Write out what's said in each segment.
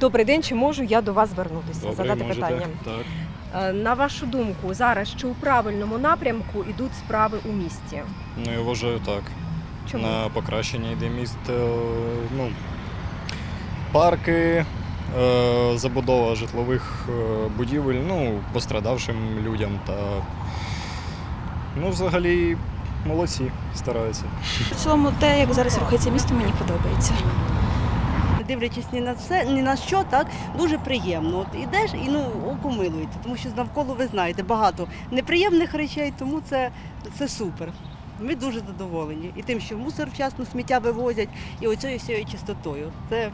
Добрий день, чи можу я до вас звернутися, Добре, задати можете. питання? Так. Е, На вашу думку, зараз чи у правильному напрямку йдуть справи у місті? Ну, я вважаю так. Чому? На покращення йде міст. е, Ну, парки, е, забудова житлових будівель, ну, пострадавшим людям та. Ну, взагалі, молодці, стараються. В цілому те, як зараз рухається місто, мені подобається. Дивлячись ні на це, ні на що, так дуже приємно. От ідеш і ну око милується, тому що навколо ви знаєте багато неприємних речей, тому це, це супер. Ми дуже задоволені. І тим, що мусор вчасно сміття вивозять, і оцією всією чистотою. Це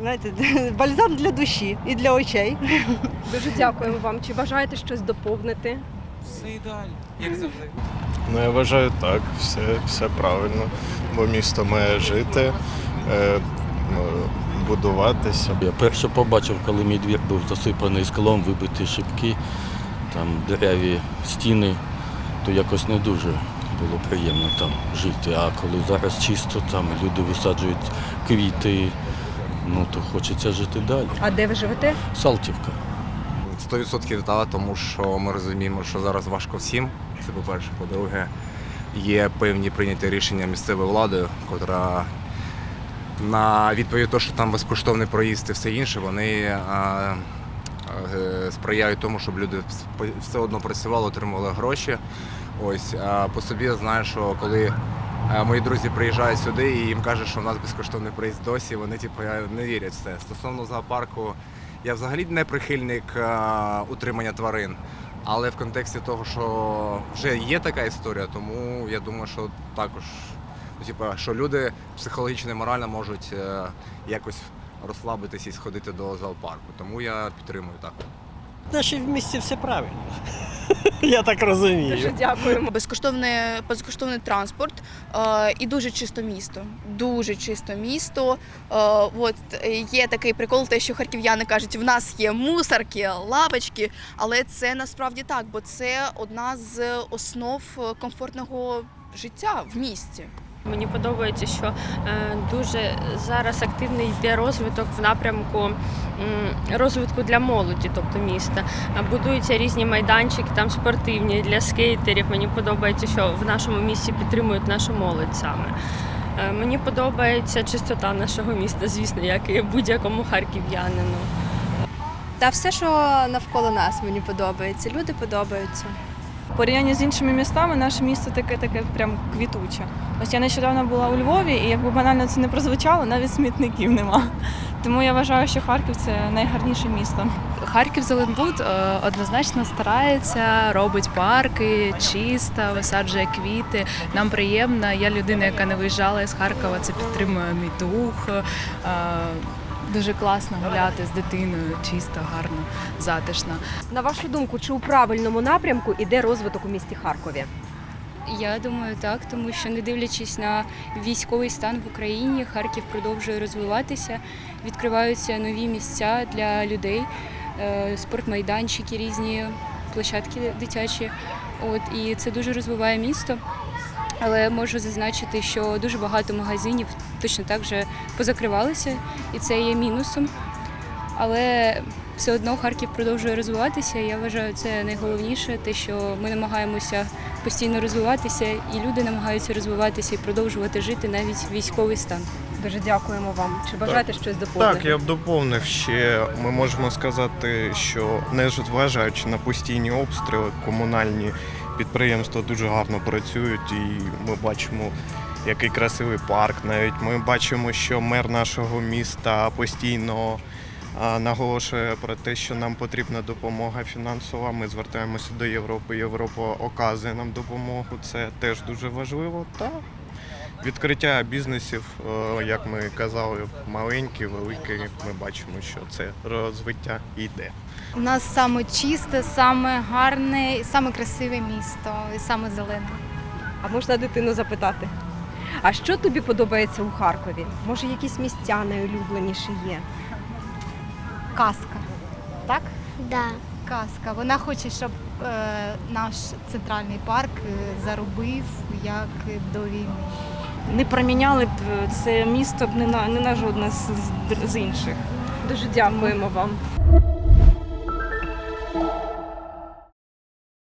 знаєте, бальзам для душі і для очей. Дуже дякуємо вам. Чи бажаєте щось доповнити? Все ідеально, як завжди. Ну, я вважаю так, все, все правильно, бо місто має жити, е, будуватися. Я перше побачив, коли мій двір був засипаний склом, вибиті шибки, там дереві стіни, то якось не дуже було приємно там жити. А коли зараз чисто, там люди висаджують квіти, ну то хочеться жити далі. А де ви живете? Салтівка. 100% так, тому що ми розуміємо, що зараз важко всім. Це по-перше. По-друге, є певні прийняті рішення місцевою владою, котра на відповідь того, що там безкоштовний проїзд і все інше, вони а, е, сприяють тому, щоб люди все одно працювали, отримували гроші. Ось а по собі я знаю, що коли е, мої друзі приїжджають сюди і їм кажуть, що в нас безкоштовний проїзд досі, вони типу не вірять в це. Стосовно зоопарку, я взагалі не прихильник е, утримання тварин. Але в контексті того, що вже є така історія, тому я думаю, що також, ну, типу, що люди психологічно і морально можуть е, якось розслабитися і сходити до зоопарку. Тому я підтримую так. Наші в місті все правильно. Я так розумію. Дуже дякуємо. Безкоштовний, безкоштовний транспорт е, і дуже чисто місто. Дуже чисто місто. Е, от є такий прикол, те, що харків'яни кажуть, в нас є мусорки, лавочки, але це насправді так, бо це одна з основ е, комфортного життя в місті. Мені подобається, що е, дуже зараз активний йде розвиток в напрямку розвитку для молоді, тобто міста. Е, Будуються різні майданчики, там спортивні для скейтерів. Мені подобається, що в нашому місті підтримують нашу молодь саме. Е, Мені подобається чистота нашого міста, звісно, як і будь-якому харків'янину. Та все, що навколо нас, мені подобається. Люди подобаються. В порівнянні з іншими містами наше місто таке таке прям квітуче. Ось я нещодавно була у Львові, і якби банально це не прозвучало, навіть смітників нема. Тому я вважаю, що Харків це найгарніше місто. Харків Зеленбуд однозначно старається, робить парки, чисто, висаджує квіти. Нам приємно. Я людина, яка не виїжджала з Харкова. Це підтримує мій дух. Дуже класно гуляти з дитиною, чисто, гарно, затишно. На вашу думку, чи у правильному напрямку йде розвиток у місті Харкові? Я думаю, так, тому що не дивлячись на військовий стан в Україні, Харків продовжує розвиватися, відкриваються нові місця для людей, е, спортмайданчики, різні площадки дитячі. От і це дуже розвиває місто. Але можу зазначити, що дуже багато магазинів точно так же позакривалися, і це є мінусом. Але все одно Харків продовжує розвиватися. Я вважаю, це найголовніше, те, що ми намагаємося постійно розвиватися, і люди намагаються розвиватися і продовжувати жити навіть військовий стан. Дуже дякуємо вам. Чи бажаєте щось доповнити? Так, я б доповнив ще. Ми можемо сказати, що незважаючи на постійні обстріли, комунальні підприємства дуже гарно працюють, і ми бачимо. Який красивий парк. Навіть ми бачимо, що мер нашого міста постійно наголошує про те, що нам потрібна допомога фінансова. Ми звертаємося до Європи. Європа оказує нам допомогу. Це теж дуже важливо. Та відкриття бізнесів, е, як ми казали, маленькі, великі. Ми бачимо, що це розвиття йде. У нас саме чисте, саме гарне, і саме красиве місто, і саме зелене. А можна дитину запитати? А що тобі подобається у Харкові? Може, якісь місця найулюбленіші є? Казка. Так? Да. Казка. Вона хоче, щоб е, наш центральний парк е, заробив як до війни. Не проміняли б це місто не на не на жодне з- з інших. Дуже дякуємо вам.